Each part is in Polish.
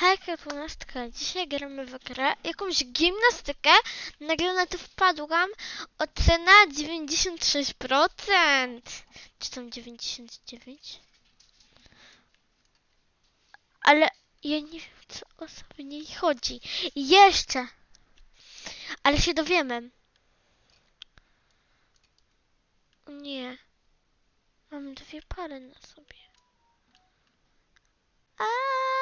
Hejka 12. Dzisiaj gramy w grę, jakąś gimnastykę. Nagle na to wpadłam. Ocena 96%. Czy tam 99? Ale ja nie wiem, co o w niej chodzi. Jeszcze! Ale się dowiemy. Nie. Mam dwie pary na sobie. Aaaa!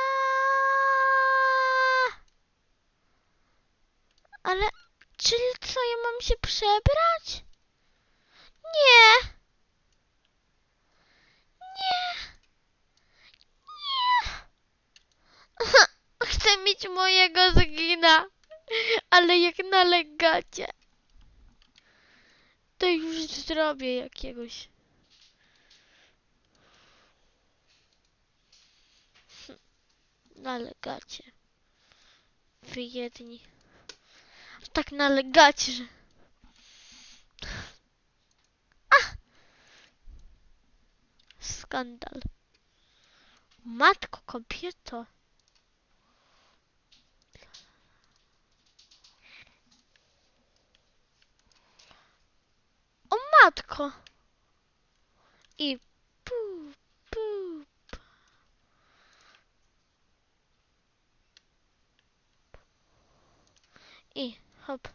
Ale, czyli co, ja mam się przebrać? Nie! Nie! Nie! Chcę mieć mojego zgina, ale jak na legacie. To już zrobię jakiegoś. Na legacie. Wy jedni. Tak na legacie, że... A! Skandal. Matko, kobieto. O matko. I pu, pu, pu. I hop.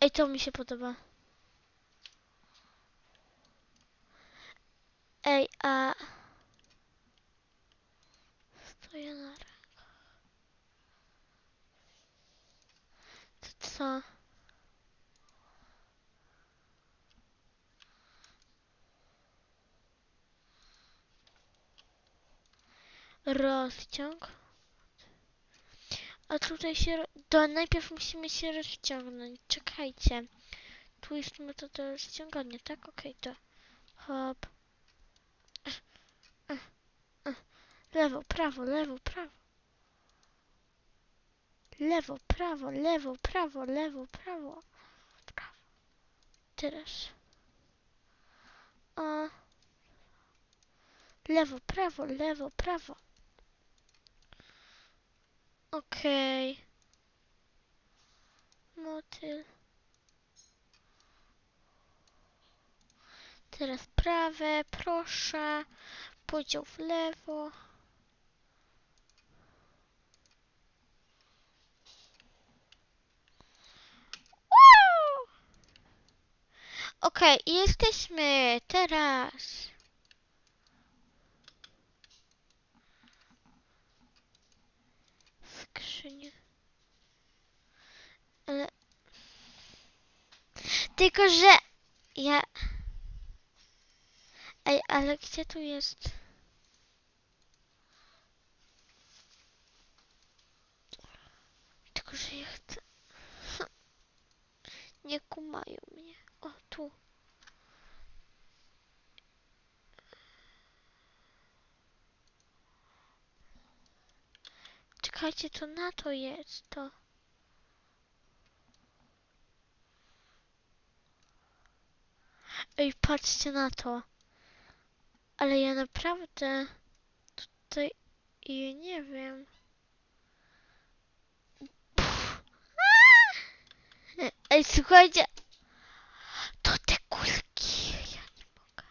Ej, to mi się podoba. Ej, a... Stoję na rękach. To co? Rozciąg. A tutaj się... To najpierw musimy się rozciągnąć. Czekajcie. Tu jest metoda rozciągania, tak? Okej, to... Hop. Lewo, prawo, lewo, prawo. Lewo, prawo, lewo, prawo, lewo, prawo. Prawo. Teraz. O. Lewo, prawo, lewo, prawo. Okej. Motyl. Teraz prawe, proszę. Podział w lewo. Okej, i jesteśmy teraz. Skrzynia. Ale... Tylko, że ja... Ej, ale gdzie tu jest? Tylko, że ja chcę... Nie kumają mnie. O, tu. Czekajcie, to na to jest to. Ej, patrzcie na to. Ale ja naprawdę tutaj ja nie wiem. Ej, słuchajcie. To te kulki. Ja nie mogę.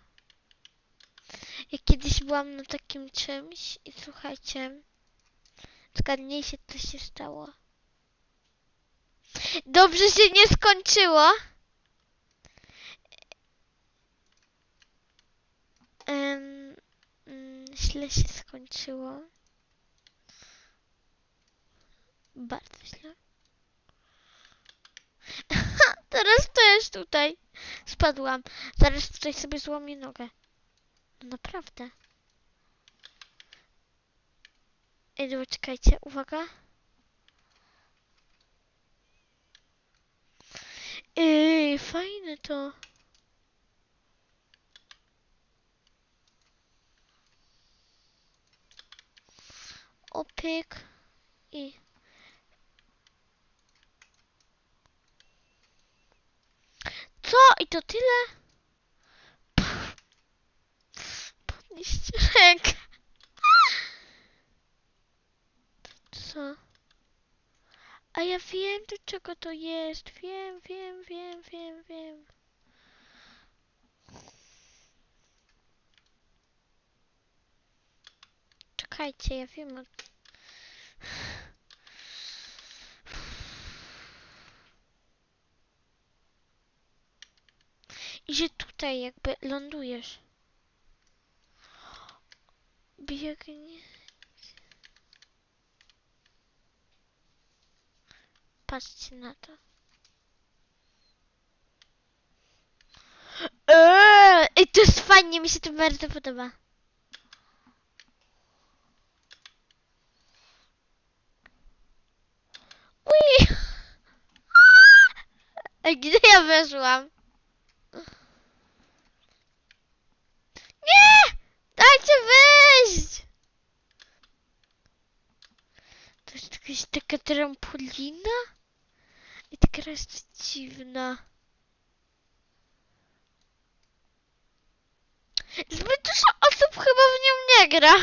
Ja kiedyś byłam na takim czymś i słuchajcie. Zgadnijcie, co się stało. Dobrze się nie skończyło. Mm, źle się skończyło. Bardzo źle. Teraz też tutaj spadłam. Zaraz tutaj sobie złomię nogę. No naprawdę. Ej, czekajcie, uwaga. Ej, fajne to. opyk i Co? I to tyle? Podnieść rękę. Co? A ja wiem, do czego to jest. Wiem, wiem, wiem, wiem, wiem. Czekajcie, ja wiem. I że tutaj jakby lądujesz. Biegnie. Patrzcie na to. Eee, to jest fajnie, mi się to bardzo podoba. Gdzie ja weszłam? Nie! Dajcie wyjść! To jest jakaś taka trampolina? I ta gra jest dziwna. Zbyt dużo osób chyba w nią nie gra.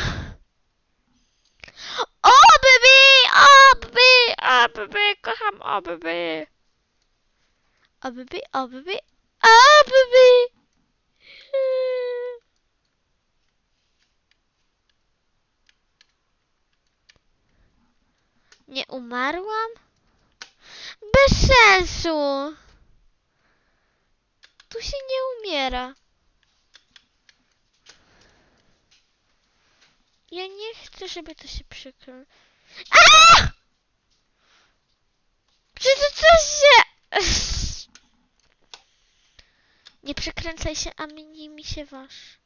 O, baby! O, baby! O, baby! Kocham o, baby! O, baby! Nie umarłam? Bez sensu! Tu się nie umiera. Ja nie chcę, żeby to się przykryło. Aaaa! Czy to coś się... Nie przekręcaj się, a mnie mi się waż.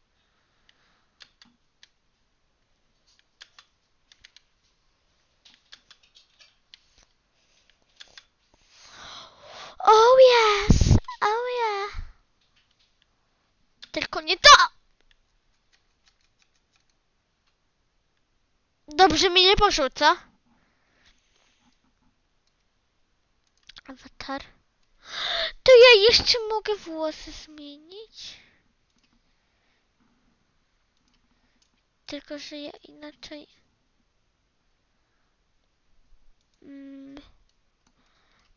Oh yes! Oh yeah! Tylko nie to! Dobrze mi nie poszło, co? Awatar. Ja jeszcze mogę włosy zmienić? Tylko, że ja inaczej... Mm,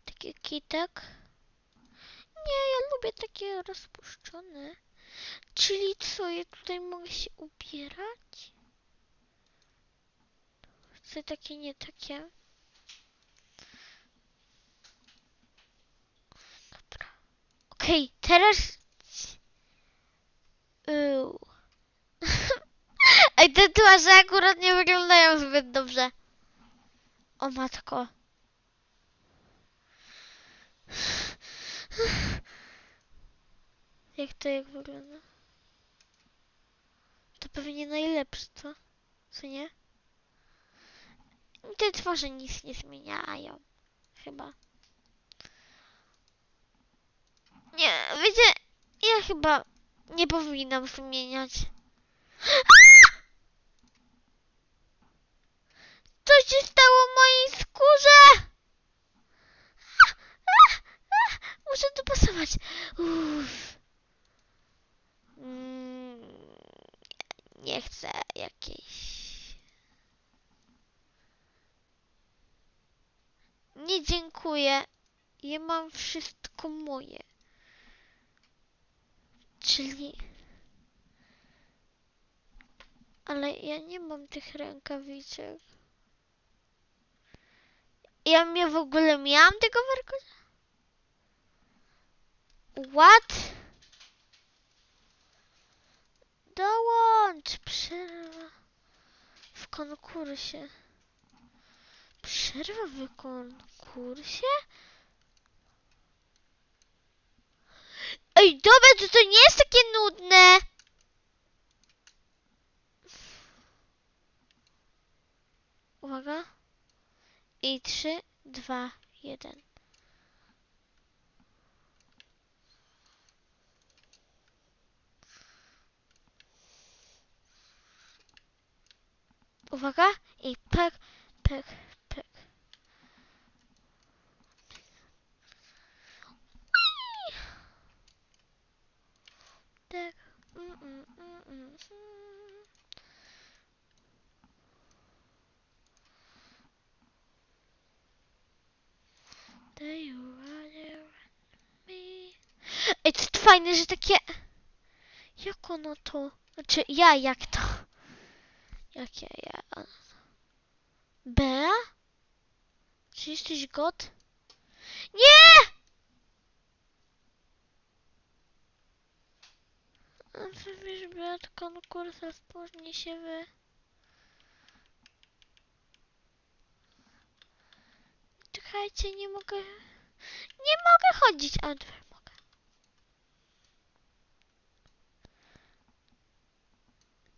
taki kitek. Nie, ja lubię takie rozpuszczone. Czyli co, ja tutaj mogę się ubierać? Chcę takie, nie takie. Okej, teraz... Uuu. Ej, te twarze akurat nie wyglądają zbyt dobrze. O matko. Jak to jak wygląda? To pewnie najlepsze, co? Co nie? Te twarze nic nie zmieniają. Chyba. Nie, wiecie, ja chyba nie powinnam zmieniać. Co się stało mojej skórze? Muszę dopasować. Uff. Mm, Nie chcę jakiejś. Nie dziękuję. Ja mam wszystko moje. Czyli. Ale ja nie mam tych rękawiczek. Ja mnie w ogóle miałam tego warkocza? What? Dołącz, przerwa w konkursie. Przerwa w konkursie? Ej, dobra, to to nie jest takie nudne. Uwaga. I trzy, dwa, jeden. Uwaga. I pek, pek, pek. Whee! Tak. Mm, mm, mm, mm, mm. Say you wanna me. Ej, to jest fajne, że takie... Jak ono to... Znaczy, ja jak to... Jak ja, ja... Bea? Czy jesteś god? Nie! A ty wiesz, Bea, to konkurs rozpocznie się w... Czekajcie, nie mogę... Nie mogę chodzić, a dobra, mogę.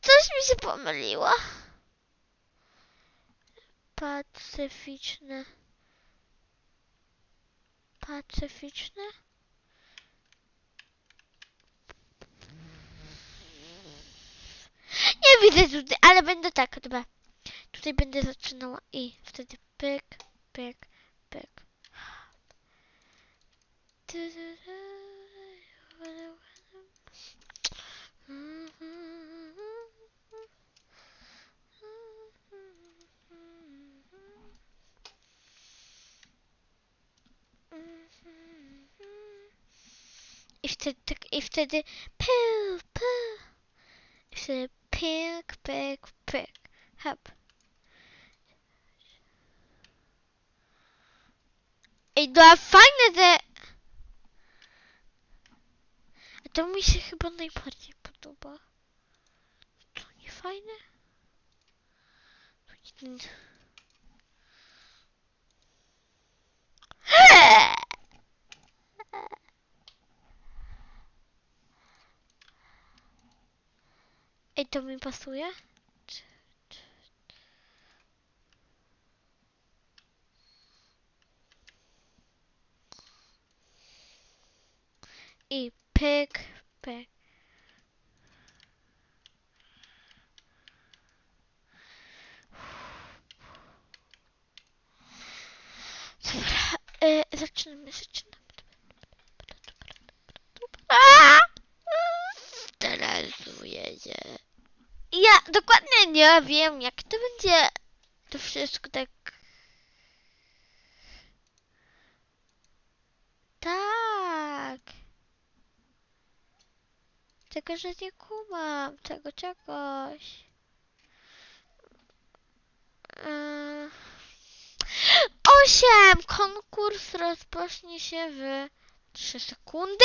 Coś mi się pomyliło. Pacyficzne. Pacyficzne? Widzę tutaj, ale będę tak, dobra. Tutaj będę zaczynała i wtedy pyk, pyk, pyk. I wtedy tak, i wtedy pył, pył. I wtedy pyk, pyk, pyk. Hop. Ej, no fajne to mi się chyba najbardziej podoba. To nie fajne? To nie Ej, to mi pasuje? I pyk, pyk. Dobra, e, zaczynamy, zaczynamy. Stresuję się. Ja dokładnie nie wiem, jak to będzie to wszystko tak... Tak. Tylko, że nie kumam tego czegoś. Yy. Osiem! Konkurs rozpocznie się w 3 sekundy?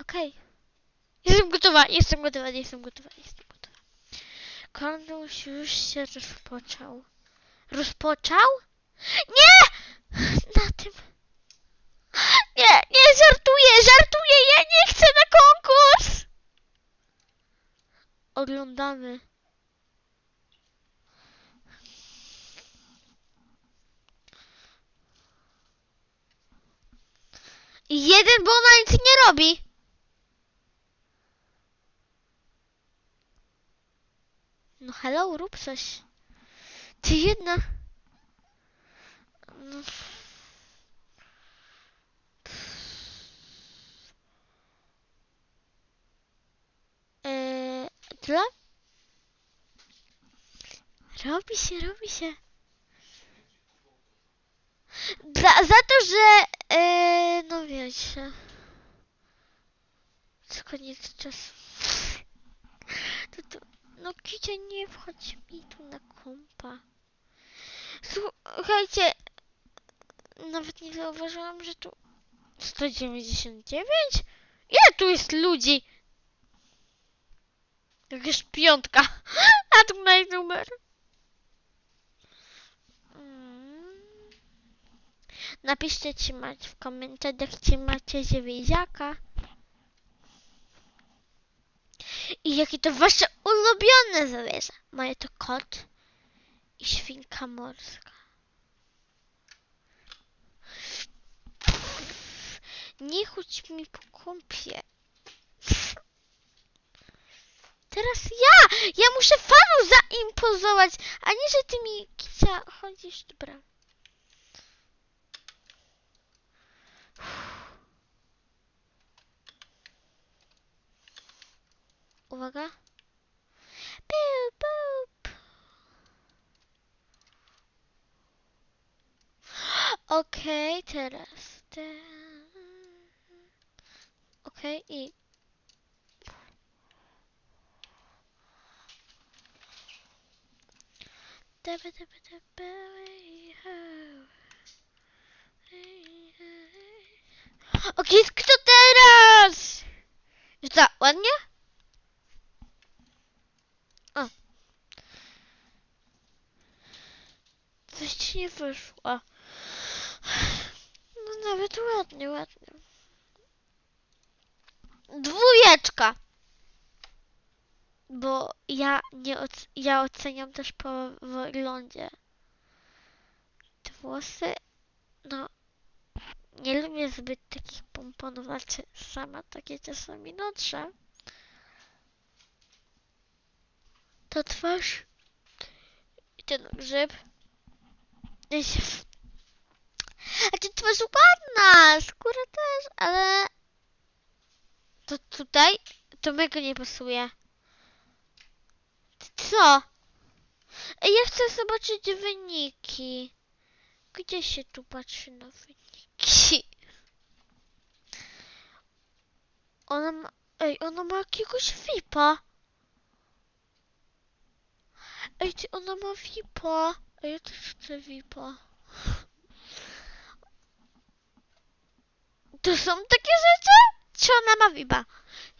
Okej. Jestem gotowa, jestem gotowa, jestem gotowa, jestem gotowa. Konkurs już się rozpoczął. Rozpoczął? Nie! Na tym. Nie, nie, żartuję, żartuję, ja nie chcę na konkurs! Oglądamy. Jeden, bo ona nic nie robi. No hello, rób coś. Ty jedna. No. Eee? Robi się, robi się. Za, za to, że... E, no wiecie... To koniec czasu. To, to, no Kicia, nie wchodź mi tu na kompa. Słuchajcie... Nawet nie zauważyłam, że tu... 199? Ile tu jest ludzi? Jakaś piątka. A tu naj numer. Mm. Napiszcie, czy macie w komentarzach, czy macie zwieziaka. I jakie to wasze ulubione zwierzę. Moje to kot i świnka morska. Nie chodź mi po kąpie. Teraz ja! Ja muszę panu zaimpozować, a nie, że ty mi kicia chodzisz. Dobra. Uwaga. Piu, piu, piu. Okej, teraz. Te... Okej, i. Debe, debe, debe, ho. Okej, kto teraz? Już co, ładnie? O. Wyszło. No nawet ładnie, ładnie. Dwójeczka. Bo ja nie oc- ja oceniam też po wyglądzie. Te włosy, no nie lubię zbyt takich pomponów, znaczy sama takie czasami noszę. To twarz i ten grzyb. A ty twarz ładna, skóra też, ale to tutaj to mega nie pasuje. Co? Ja chcę zobaczyć wyniki. Gdzie się tu patrzy na wyniki? Ona ma... Ej, ona ma jakiegoś VIPa. Ej, ty, ona ma VIPa. Ja też chcę VIPa. To są takie rzeczy? Czy ona ma VIPa?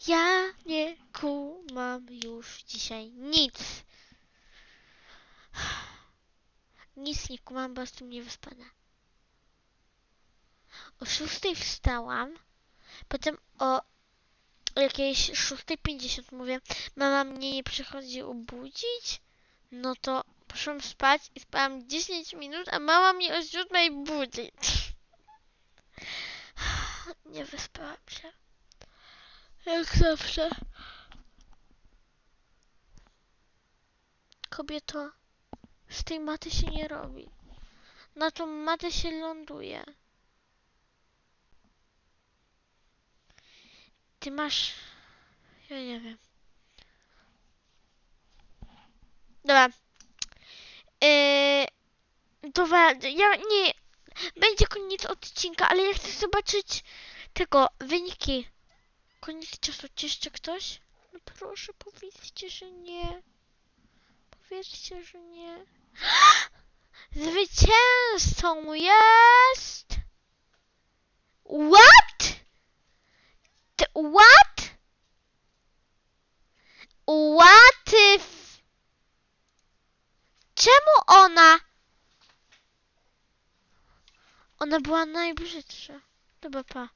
Ja nie kumam już dzisiaj nic. Nic nie kumam, bo jestem niewyspana. O 6 wstałam, potem o jakiejś 6.50 mówię, mama mnie nie przychodzi obudzić, no to poszłam spać i spałam 10 minut, a mama mnie o 7 budzi. Nie wyspałam się. Jak zawsze. Kobieto, z tej maty się nie robi. Na tą matę się ląduje. Ty masz... Ja nie wiem. Dobra. Yy... Dobra, ja nie... Będzie koniec odcinka, ale ja chcę zobaczyć tego, wyniki. Koniec czasu. Czy jeszcze ktoś? No proszę, powiedzcie, że nie. Powiedzcie, że nie. Zwycięzcą jest... What? What? What if... Czemu ona... Ona była najbrzydsza. Dobra, pa.